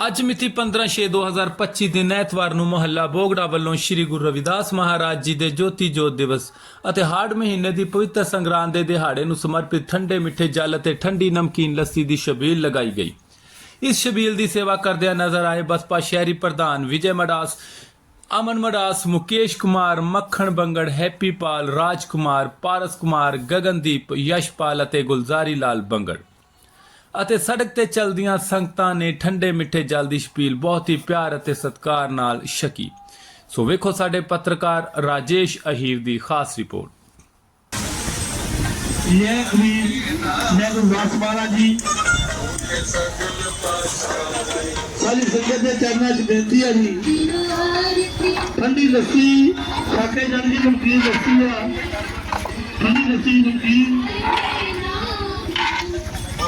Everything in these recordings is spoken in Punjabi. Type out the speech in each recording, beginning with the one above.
ਅੱਜ ਮਿਤੀ 15/6/2025 ਦਿਨ ਐਤਵਾਰ ਨੂੰ ਮਹੱਲਾ ਬੋਗੜਾ ਵੱਲੋਂ ਸ੍ਰੀ ਗੁਰੂ ਰਵਿਦਾਸ ਮਹਾਰਾਜ ਜੀ ਦੇ ਜੋਤੀ ਜੋਤ ਦਿਵਸ ਅਤੇ ਹਾੜ ਮਹੀਨੇ ਦੀ ਪਵਿੱਤਰ ਸੰਗਰਾਂਦ ਦੇ ਦਿਹਾੜੇ ਨੂੰ ਸਮਰਪਿਤ ਠੰਡੇ ਮਿੱਠੇ ਜਲ ਅਤੇ ਠੰਡੀ ਨਮਕੀਨ ਲੱਸੀ ਦੀ ਸ਼ਬੀਲ ਲਗਾਈ ਗਈ। ਇਸ ਸ਼ਬੀਲ ਦੀ ਸੇਵਾ ਕਰਦਿਆਂ ਨਜ਼ਰ ਆਏ ਬਸਪਾ ਸ਼ਹਿਰੀ ਪ੍ਰਧਾਨ ਵਿਜੇ ਮਡਾਸ, ਅਮਨ ਮਡਾਸ, ਮੁਕੇਸ਼ ਕੁਮਾਰ, ਮੱਖਣ ਬੰਗੜ, ਹੈਪੀ ਪਾਲ ਰਾਜ ਕੁਮਾਰ ਪਾਰਸ ਕੁਮਾਰ, ਗਗਨਦੀਪ, ਯਸ਼ਪਾਲ ਅਤੇ ਗੁਲਜ਼ਾਰੀ ਲਾਲ ਬੰਗੜ। ਅਤੇ ਸੜਕ ਤੇ ਚਲਦੀਆਂ ਸੰਗਤਾਂ ਨੇ ਠੰਡੇ ਮਿੱਠੇ ਜਲ ਦੀ ਛਪੀਲ ਬਹੁਤ ਹੀ ਪਿਆਰ ਅਤੇ ਸਤਿਕਾਰ ਨਾਲ ਛਕੀ। ਸੋ ਵੇਖੋ ਸਾਡੇ ਪੱਤਰਕਾਰ ਰਾਜੇਸ਼ ਅਹੀਰ ਦੀ ਖਾਸ ਰਿਪੋਰਟ। ਇਹ ਸੰਗਤ ਦੇ ਚਰਨਾਂ 'ਚ ਬੇਨਤੀ ਹੈ ਜੀ। ਠੰਡੀ ਲੱਸੀ, ਸਾਡੇ ਜਨ ਦੀ ਨਮਕੀਨ ਲੱਸੀ ਆ। ਠੰਡੀ ਲੱਸੀ ਨਮਕੀਨ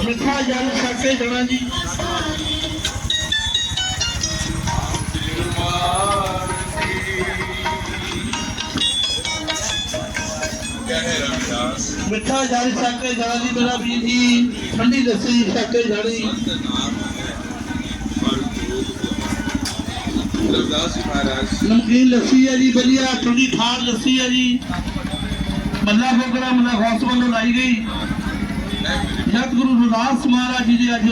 ਮਿੱਠਾ ਜਲ ਛੱਕ ਕੇ ਜਾਣਾ ਜੀ। ਮਿੱਠਾ ਜਲ ਛੱਕ ਕੇ ਜਾਣਾ ਜੀ ਮੇਰਾ ਵੀਰ ਜੀ। ਠੰਡੀ ਲੱਸੀ ਛੱਕ ਕੇ ਜਾਣੀ ਨਮਕੀਨ ਲੱਸੀ ਹੈ ਜੀ ਵਧੀਆ ਠੰਡੀ ਠਾਰ ਲੱਸੀ ਹੈ ਜੀ। ਮੱਲਾ ਫੋਕਰਾ ਮੱਲਾ ਖਾਸ ਵੱਲੋਂ ਲਾਈ ਗਈ। ਜਗਤਗੁਰੂ ਰੁਦਾਸ ਮਹਾਰਾਜ ਜੀ ਦੇ ਅੱਜ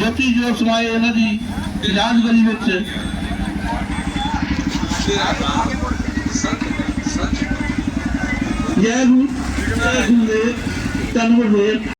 ਜੋਤੀ ਜੋਤ ਸਮਾਏ ਇਹਨਾਂ ਦੀ ਇਜਾਜ਼ਗਰੀ ਵਿੱਚ। ਜੈ ਗੁਰੂ ਜੈ ਗੁਰੂ ਦੇ ਤਨਵਰ ਦੇ